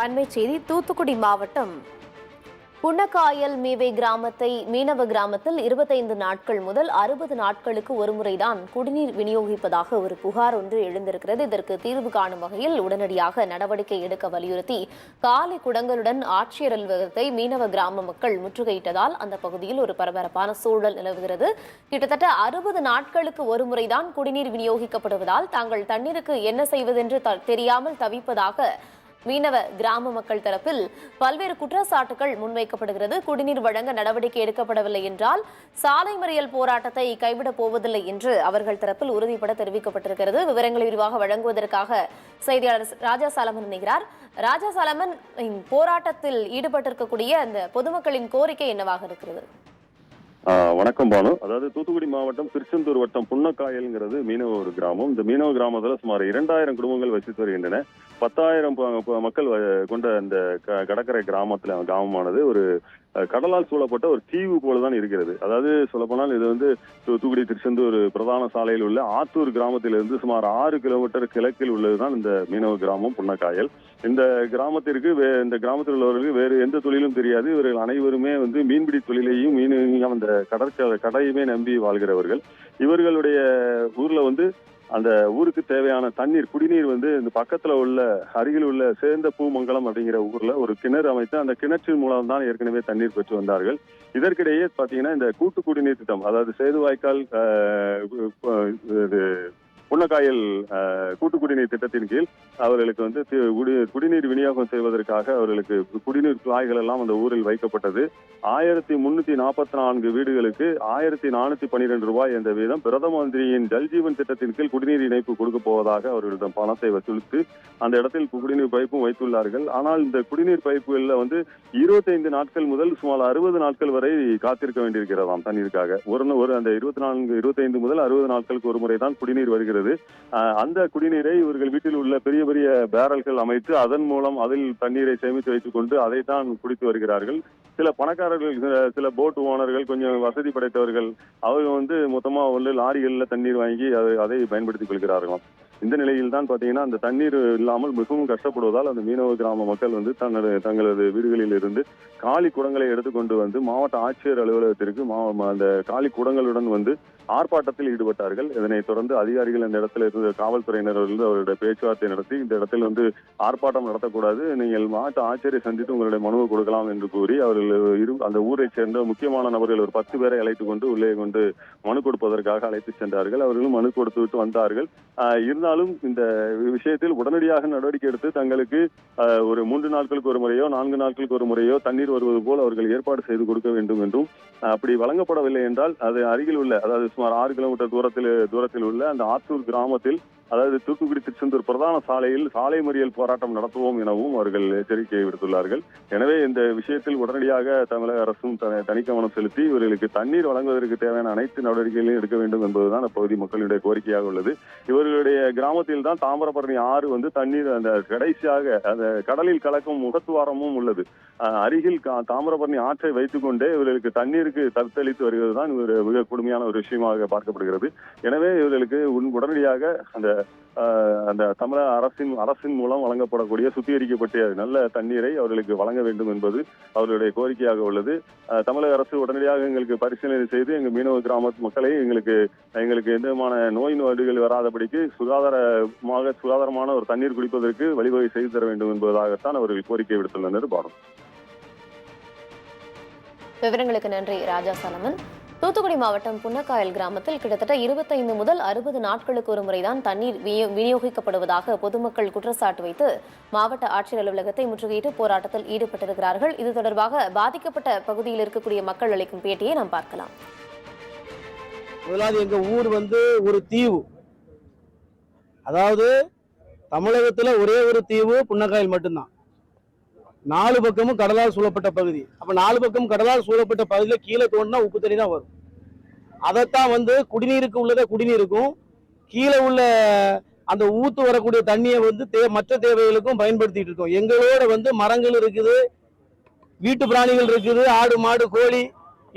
அண்மை செய்தி தூத்துக்குடி மாவட்டம் புன்னக்காயல் மீவை கிராமத்தை மீனவ கிராமத்தில் இருபத்தைந்து நாட்கள் முதல் அறுபது நாட்களுக்கு ஒருமுறைதான் குடிநீர் விநியோகிப்பதாக ஒரு புகார் ஒன்று எழுந்திருக்கிறது. இதற்கு தீர்வு காணும் வகையில் உடனடியாக நடவடிக்கை எடுக்க வலியுறுத்தி காலை குடங்களுடன் ஆட்சியர் அலுவலகத்தை மீனவ கிராம மக்கள் முற்றுகையிட்டதால் அந்த பகுதியில் ஒரு பரபரப்பான சூழல் நிலவுகிறது. கிட்டத்தட்ட அறுபது நாட்களுக்கு ஒருமுறைதான் குடிநீர் விநியோகிக்கப்படுவதால் தாங்கள் தண்ணீருக்கு என்ன செய்வதென்று த- தெரியாமல் தவிப்பதாக மீனவ கிராம மக்கள் தரப்பில் பல்வேறு குற்றச்சாட்டுகள் முன்வைக்கப்படுகிறது. குடிநீர் வழங்க நடவடிக்கை எடுக்கப்படவில்லை என்றால் சாலை மறியல் போராட்டத்தை கைவிடப் போவதில்லை என்று அவர்கள் தரப்பில் உறுதிபட தெரிவிக்கப்பட்டிருக்கிறது. விவரங்களை விரிவாக வழங்குவதற்காக செய்தியாளர் ராஜா சாலமன் இணைகிறார். ராஜா சாலமன் போராட்டத்தில் ஈடுபட்டிருக்கக்கூடிய அந்த பொதுமக்களின் கோரிக்கை என்னவாக இருக்கிறது? வணக்கம் பானு. அதாவது தூத்துக்குடி மாவட்டம் திருச்செந்தூர் வட்டம் புன்னக்காயல்ங்கிறது மீனவ ஒரு கிராமம். இந்த மீனவ கிராமத்துல சுமார் இரண்டாயிரம் குடும்பங்கள் வசித்து வருகின்றன. பத்தாயிரம் மக்கள் கொண்ட அந்த க- கடற்கரை கிராமத்துல கிராமமானது ஒரு கடலால் சூழப்பட்ட ஒரு தீவு போலதான் இருக்கிறது. அதாவது சொல்லப்போனால் இது வந்து தூத்துக்குடி திருச்செந்தூர் பிரதான சாலையில் உள்ள ஆத்தூர் கிராமத்திலிருந்து சுமார் ஆறு கிலோமீட்டர் கிழக்கில் உள்ளதுதான் இந்த மீனவ கிராமம் புன்னக்காயல். இந்த கிராமத்திற்கு வே- இந்த கிராமத்தில் உள்ளவர்களுக்கு வேறு எந்த தொழிலும் தெரியாது. இவர்கள் அனைவருமே வந்து மீன்பிடி தொழிலையும் மீன் அந்த கடற்க கடையுமே நம்பி வாழ்கிறவர்கள். இவர்களுடைய ஊர்ல வந்து அந்த ஊருக்கு தேவையான தண்ணீர் குடிநீர் வந்து இந்த பக்கத்துல உள்ள அருகில் உள்ள சேர்ந்த பூமங்கலம் அப்படிங்கிற ஊர்ல ஒரு கிணறு அமைத்து அந்த கிணற்றின் மூலம் தான் ஏற்கனவே தண்ணீர் பெற்று வந்தார்கள். இதற்கிடையே பாத்தீங்கன்னா இந்த கூட்டு குடிநீர் திட்டம் அதாவது சேது வாய்க்கால் இது புன்னக்காயல் கூட்டு குடிநீர் திட்டத்தின் கீழ் அவர்களுக்கு வந்து தி- குடி- குடிநீர் விநியோகம் செய்வதற்காக அவர்களுக்கு குடிநீர் குழாய்கள் எல்லாம் அந்த ஊரில் வைக்கப்பட்டது. ஆயிரத்தி முன்னூத்தி நாற்பத்தி நான்கு வீடுகளுக்கு ஆயிரத்தி நானூத்தி பன்னிரெண்டு ரூபாய் என்ற வீதம் பிரதம மந்திரியின் ஜல்ஜீவன் திட்டத்தின் கீழ் குடிநீர் இணைப்பு கொடுக்க போவதாக அவர்களிடம் பணத்தை வசூலித்து அந்த இடத்தில் குடிநீர் பைப்பும் வைத்துள்ளார்கள். ஆனால் இந்த குடிநீர் பைப்புகளில் வந்து இருபத்தைந்து நாட்கள் முதல் சுமார் அறுபது நாட்கள் வரை காத்திருக்க வேண்டியிருக்கிறதாம் தண்ணீருக்காக. ஒரு ஒரு அந்த இருபத்தி நான்கு இருபத்தைந்து முதல் அறுபது நாட்களுக்கு ஒரு முறை தான் குடிநீர் வருகிறது. ஆஹ் அந்த குடிநீரை இவர்கள் வீட்டில் உள்ள பெரிய பெரிய பேரல்கள் அமைத்து அதன் மூலம் அதில் தண்ணீரை சேமித்து வைத்துக் கொண்டு அதைத்தான் குடித்து வருகிறார்கள். சில பணக்காரர்கள் சில- போட் ஓனர்கள் கொஞ்சம் வசதி படைத்தவர்கள் அவங்க வந்து மொத்தமாக வந்து லாரிகளில் தண்ணீர் வாங்கி அதை அதை பயன்படுத்திக் கொள்கிறார்களாம். இந்த நிலையில் தான் பார்த்தீங்கன்னா அந்த தண்ணீர் இல்லாமல் மிகவும் கஷ்டப்படுவதால் அந்த மீனவ கிராம மக்கள் வந்து தங்களது தங்களது வீடுகளில் இருந்து காலி குடங்களை எடுத்துக்கொண்டு வந்து மாவட்ட ஆட்சியர் அலுவலகத்திற்கு மா- அந்த காலி குடங்களுடன் வந்து ஆர்ப்பாட்டத்தில் ஈடுபட்டார்கள். இதனைத் தொடர்ந்து அதிகாரிகள் இந்த இடத்துல இருந்த காவல்துறையினர் அவருடைய பேச்சுவார்த்தை நடத்தி இந்த இடத்தில் வந்து ஆர்ப்பாட்டம் நடத்தக்கூடாது நீங்கள் மாவட்ட ஆட்சியரை சந்தித்து உங்களுடைய மனுவை கொடுக்கலாம் என்று கூறி அவர்கள் இரு அந்த ஊரைச் சேர்ந்த முக்கியமான நபர்கள் ஒரு பத்து பேரை அழைத்துக் கொண்டு உள்ளே கொண்டு மனு கொடுப்பதற்காக அழைத்து சென்றார்கள். அவர்களும் மனு கொடுத்து விட்டு வந்தார்கள். இருந்தாலும் இந்த விஷயத்தில் உடனடியாக நடவடிக்கை எடுத்து தங்களுக்கு ஒரு மூன்று நாட்களுக்கு ஒரு முறையோ நான்கு நாட்களுக்கு ஒரு முறையோ தண்ணீர் வருவது போல் அவர்கள் ஏற்பாடு செய்து கொடுக்க வேண்டும் என்றும் அப்படி வழங்கப்படவில்லை என்றால் அது அருகில் உள்ள அதாவது சுமார் ஆறு கிலோமீட்டர் தூரத்தில் தூரத்தில் உள்ள அந்த ஆத்தூர் கிராமத்தில் அதாவது தூத்துக்குடி திருச்செந்தூர் பிரதான சாலையில் சாலை மறியல் போராட்டம் நடத்துவோம் எனவும் அவர்கள் எச்சரிக்கை விடுத்துள்ளார்கள். எனவே இந்த விஷயத்தில் உடனடியாக தமிழக அரசும் தனி கவனம் செலுத்தி இவர்களுக்கு தண்ணீர் வழங்குவதற்கு தேவையான அனைத்து நடவடிக்கைகளையும் எடுக்க வேண்டும் என்பதுதான் அப்பகுதி மக்களுடைய கோரிக்கையாக உள்ளது. இவர்களுடைய கிராமத்தில் தான் தாமிரபரணி ஆறு வந்து தண்ணீர் அந்த கடைசியாக அந்த கடலில் கலக்கும் முகத்துவாரமும் உள்ளது. அருகில் கா- தாமிரபரணி ஆற்றை வைத்துக்கொண்டே இவர்களுக்கு தண்ணீருக்கு தத்தளித்து வருகிறது தான் இவர் மிக கொடுமையான ஒரு விஷயமாக பார்க்கப்படுகிறது. எனவே இவர்களுக்கு உன்- உடனடியாக அந்த அந்த தமிழக அரசின் அரசின் மூலம் வழங்கப்படக்கூடிய சுத்திகரிக்கப்பட்ட நல்ல தண்ணீரை அவர்களுக்கு வழங்க வேண்டும் என்பது அவர்களுடைய கோரிக்கையாக உள்ளது. தமிழக அரசு உடனடியாக எங்களுக்கு பரிசீலனை செய்து எங்கள் மீனவ கிராம மக்களை எங்களுக்கு எங்களுக்கு எந்த விதமான நோய் நோய்கள் வராதபடிக்கு சுகாதாரமாக சுகாதாரமான ஒரு தண்ணீர் குடிப்பதற்கு வழிவகை செய்து தர வேண்டும் என்பதாகத்தான் அவர்கள் கோரிக்கை விடுத்துள்ளனர் பாரம் விவரங்களுக்கு நன்றி ராஜா சலமன். தூத்துக்குடி மாவட்டம் புன்னக்காயல் கிராமத்தில் கிட்டத்தட்ட இருபத்தைந்து முதல் அறுபது நாட்களுக்கு ஒரு முறைதான் தண்ணீர் விநியோகிக்கப்படுவதாக பொதுமக்கள் குற்றச்சாட்டு வைத்து மாவட்ட ஆட்சியர் அலுவலகத்தை முற்றுகையிட்டு போராட்டத்தில் ஈடுபட்டிருக்கிறார்கள். இது தொடர்பாக பாதிக்கப்பட்ட பகுதியில் இருக்கக்கூடிய மக்கள் அளிக்கும் பேட்டியை நாம் பார்க்கலாம். முதலாவது எங்க ஊர் வந்து ஒரு தீவு. அதாவது தமிழகத்தில் ஒரே ஒரு தீவு புன்னக்காயல் மட்டும்தான். நாலு பக்கமும் கடலால் சூழப்பட்ட பகுதி. அப்போ நாலு பக்கம் கடலால் சூழப்பட்ட பகுதியில் கீழே தோண்டினா உப்பு தண்ணி தான் வரும். அதைத்தான் வந்து குடிநீருக்கு உள்ளதை குடிநீருக்கும் கீழே உள்ள அந்த ஊத்து வரக்கூடிய தண்ணியை வந்து தே மற்ற தேவைகளுக்கும் பயன்படுத்திட்டு இருக்கோம். எங்களோட வந்து மரங்கள் இருக்குது வீட்டு பிராணிகள் இருக்குது ஆடு மாடு கோழி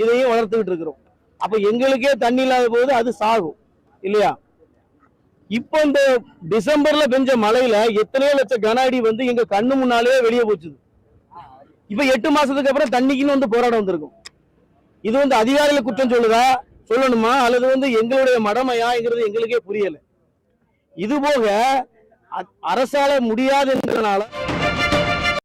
இதையும் வளர்த்துக்கிட்டு இருக்கிறோம். அப்போ எங்களுக்கே தண்ணி இல்லாத போது அது சாகும். இல்லையா? இப்போ இந்த டிசம்பர்ல பெஞ்ச மழையில எத்தனையோ லட்சம் கன அடி வந்து எங்க கண்ணு முன்னாலே வெளியே போச்சுது. இப்ப எட்டு மாசத்துக்கு அப்புறம் தண்ணிக்குன்னு வந்து போராட வந்திருக்கும். இது வந்து அதிகாரிகள் குற்றம் சொல்லுதா? சொல்லணுமா? அல்லது வந்து எங்களுடைய மடமையாங்கிறது எங்களுக்கே புரியல. இது போக அரசால முடியாது என்றனால